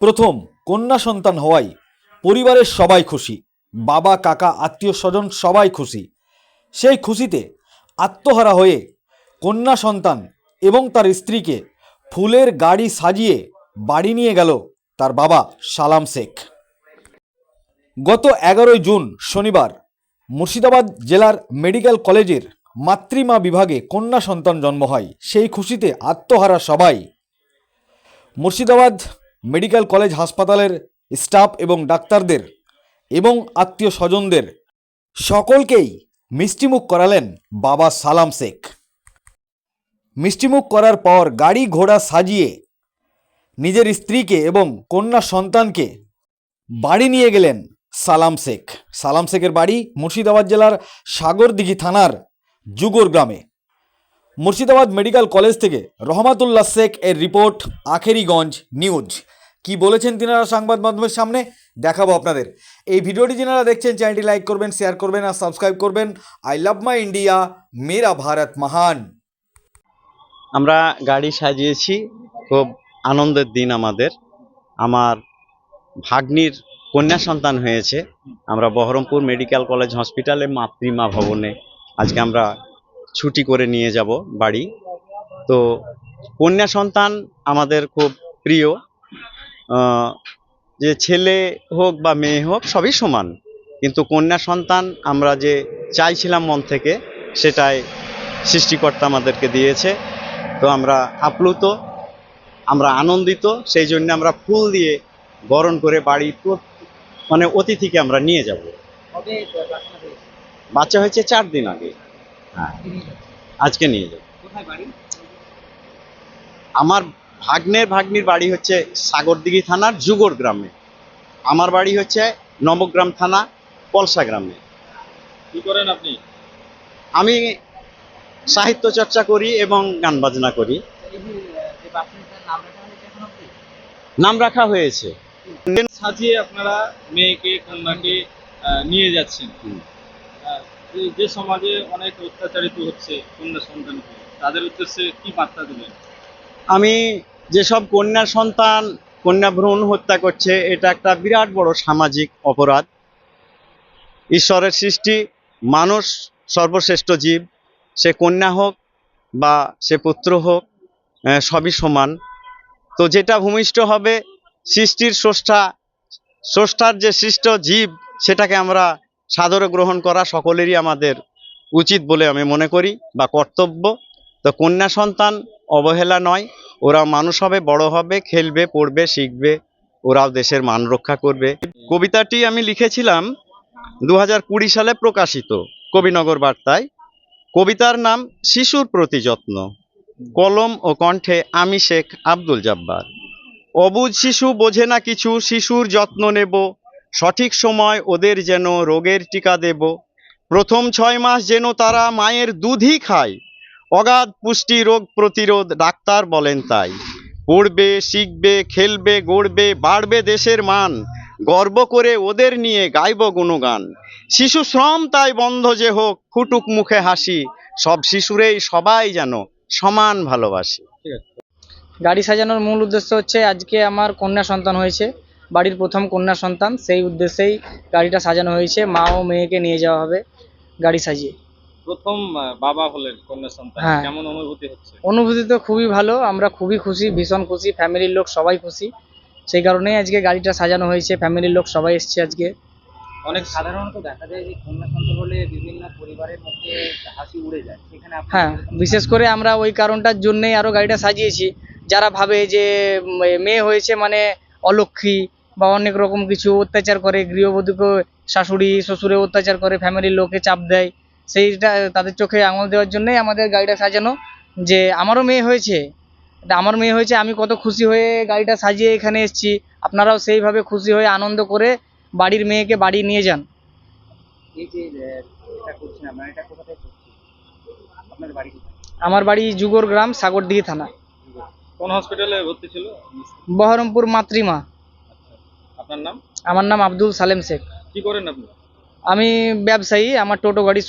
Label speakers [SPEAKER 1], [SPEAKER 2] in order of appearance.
[SPEAKER 1] প্রথম কন্যা সন্তান হওয়ায় পরিবারের সবাই খুশি, বাবা, কাকা, আত্মীয় স্বজন সবাই খুশি। সেই খুশিতে আত্মহারা হয়ে কন্যা সন্তান এবং তার স্ত্রীকে ফুলের গাড়ি সাজিয়ে বাড়ি নিয়ে গেল তার বাবা সালাম শেখ। গত এগারোই জুন শনিবার মুর্শিদাবাদ জেলার মেডিকেল কলেজের মাতৃমা বিভাগে কন্যা সন্তান জন্ম হয়। সেই খুশিতে আত্মহারা সবাই মুর্শিদাবাদ মেডিকেল কলেজ হাসপাতালের স্টাফ এবং ডাক্তারদের এবং আত্মীয় স্বজনদের সকলকেই মিষ্টিমুখ করালেন বাবা সালাম শেখ। মিষ্টিমুখ করার পর গাড়ি ঘোড়া সাজিয়ে নিজের স্ত্রীকে এবং কন্যা সন্তানকে বাড়ি নিয়ে গেলেন সালাম শেখ। সালাম শেখের বাড়ি মুর্শিদাবাদ জেলার সাগরদিঘি থানার জুগোর গ্রামে। মুর্শিদাবাদ মেডিকেল কলেজ থেকে রহমাতুল্লাহ শেখ এর রিপোর্ট, আখেরিগঞ্জ নিউজ। কি বলেছেন তিনারা সংবাদ মাধ্যমের সামনে? দেখাবো আপনাদের। এই ভিডিওটি যারা দেখছেন, চ্যানেলটি লাইক করবেন, শেয়ার করবেন আর সাবস্ক্রাইব করবেন। আই লাভ মাই ইন্ডিয়া, মেরা ভারত মহান।
[SPEAKER 2] আমরা গাড়ি সাজিয়েছি, খুব আনন্দের দিন আমাদের। আমার ভাগ্নির কন্যা সন্তান হয়েছে। আমরা বহরমপুর মেডিকেল কলেজ হসপিটালে মাতৃমা ভবনে। আজকে আমরা ছুটি করে নিয়ে যাব বাড়ি। তো কন্যা সন্তান আমাদের খুব প্রিয়। যে ছেলে হোক বা মেয়ে হোক, সবই সমান। কিন্তু কন্যা সন্তান আমরা যে চাইছিলাম মন থেকে, সেটাই সৃষ্টিকর্তা আমাদেরকে দিয়েছে। তো আমরা আপ্লুত, আমরা আনন্দিত, সেই জন্য আমরা ফুল দিয়ে বরণ করে বাড়ি মানে অতিথিকে আমরা নিয়ে যাব। বাচ্চা হয়েছে চার দিন আগে। হ্যাঁ। আজকে নিয়ে যাব। আমার ভাগ্নের ভাগ্নির বাড়ি হচ্ছে সাগরদিঘি থানার জুগর গ্রামে। আমার বাড়ি হচ্ছে নবগ্রাম থানা পলসা গ্রামে।
[SPEAKER 3] কি করেন আপনি?
[SPEAKER 2] আমি সাহিত্য চর্চা করি এবং গান বাজনা করি। নাম রাখা হয়েছে
[SPEAKER 3] সাজিয়ে আপনারা মেয়েকে কন্যাকে নিয়ে যাচ্ছেন। যে- সমাজে অনেক অত্যাচারিত হচ্ছে কন্যা সন্তানকে, তাদের উদ্দেশ্যে কি বার্তা দেবেন?
[SPEAKER 2] আমি যেসব কন্যা সন্তান, কন্যা ভ্রূণ হত্যা করছে, এটা একটা বিরাট বড় সামাজিক অপরাধ। ঈশ্বরের সৃষ্টি, মানুষ সর্বশ্রেষ্ঠ জীব, সে কন্যা হোক বা সে পুত্র হোক সবই সমান। তো যেটা ভূমিষ্ঠ হবে, সৃষ্টির স্রষ্টা, স্রষ্টার যে সৃষ্ট জীব, সেটাকে আমরা সাদরে গ্রহণ করা সকলেরই আমাদের উচিত বলে আমি মনে করি বা কর্তব্য। তো কন্যা সন্তান অবহেলা নয় ওরা মানুষ হবে, বড় হবে, খেলবে, পড়বে, শিখবে, ওরাও দেশের মান রক্ষা করবে। কবিতাটি আমি লিখেছিলাম দু হাজার কুড়ি সালে প্রকাশিত কবিনগর বার্তায়। কবিতার নাম শিশুর প্রতি যত্ন। কলম ও কণ্ঠে আমি শেখ আব্দুল জব্বার। অবুঝ শিশু বোঝে না কিছু, শিশুর যত্ন নেব সঠিক সময় ওদের যেন রোগের টিকা দেব। প্রথম ছয় মাস যেন তারা মায়ের দুধই খায়। অগাধ পুষ্টি রোগ প্রতিরোধ ডাক্তার বলেন তাই। পড়বে, শিখবে, খেলবে, গড়বে, বাড়বে দেশের মান। গর্ব করে ওদের নিয়ে গাইব গুণগান। শিশু শ্রম তাই বন্ধ যে হোক, ফুটুক মুখে হাসি। সব শিশুরেই সবাই যেন সমান ভালোবাসে।
[SPEAKER 4] গাড়ি সাজানোর মূল উদ্দেশ্য হচ্ছে, আজকে আমার কন্যা সন্তান হয়েছে। বাড়ির প্রথম কন্যা সন্তান সেই উদ্দেশ্যেই গাড়িটা সাজানো হয়েছে। মা ও মেয়েকে নিয়ে যাওয়া হবে গাড়ি সাজিয়ে।
[SPEAKER 3] প্রথম বাবা হলেন কন্যা সন্তান।
[SPEAKER 4] হ্যাঁ।
[SPEAKER 3] কেমন অনুভূতি হচ্ছে?
[SPEAKER 4] অনুভূতি তো খুবই ভালো আমরা খুবই খুশি ভীষণ খুশি ফ্যামিলির লোক সবাই খুশি। সেই কারণেই আজকে গাড়িটা সাজানো হয়েছে ফ্যামিলির লোক সবাই এসছে আজকে।
[SPEAKER 3] অনেক
[SPEAKER 5] সাধারণত দেখা যায় যে কন্যা সন্তান হলে বিভিন্ন পরিবারের মধ্যে হাসি উড়ে যায়। সেখানে
[SPEAKER 4] হ্যাঁ বিশেষ করে আমরা ওই কারণটার জন্যই আরও গাড়িটা সাজিয়েছি। যারা ভাবে যে মেয়ে হয়েছে মানে অলক্ষী বা অনেক রকম কিছু অত্যাচার করে গৃহবধূকে শাশুড়ি শ্বশুরে অত্যাচার করে ফ্যামিলির লোকে চাপ দেয়। সেইটা তাদের চোখে আঙুল দেওয়ার জন্যই আমাদের গাড়িটা সাজানো। যে আমারও মেয়ে হয়েছে আমার মেয়ে হয়েছে আমি কত খুশি হয়ে গাড়িটা সাজিয়ে এখানে এসেছি। আপনারাও সেইভাবে খুশি হয়ে আনন্দ করে বাড়ির মেয়েকে বাড়ি নিয়ে যান। আমার বাড়ি যুগর গ্রাম সাগরদিঘি থানা।
[SPEAKER 3] কোন হসপিটালে ভর্তি ছিল?
[SPEAKER 4] বহরমপুর মাতৃমা।
[SPEAKER 3] আপনার নাম?
[SPEAKER 4] আমার নাম আব্দুল সালেম শেখ।
[SPEAKER 3] কি করেন আপনি?
[SPEAKER 4] আমি ব্যবসায়ী আমার টোটো গাড়ি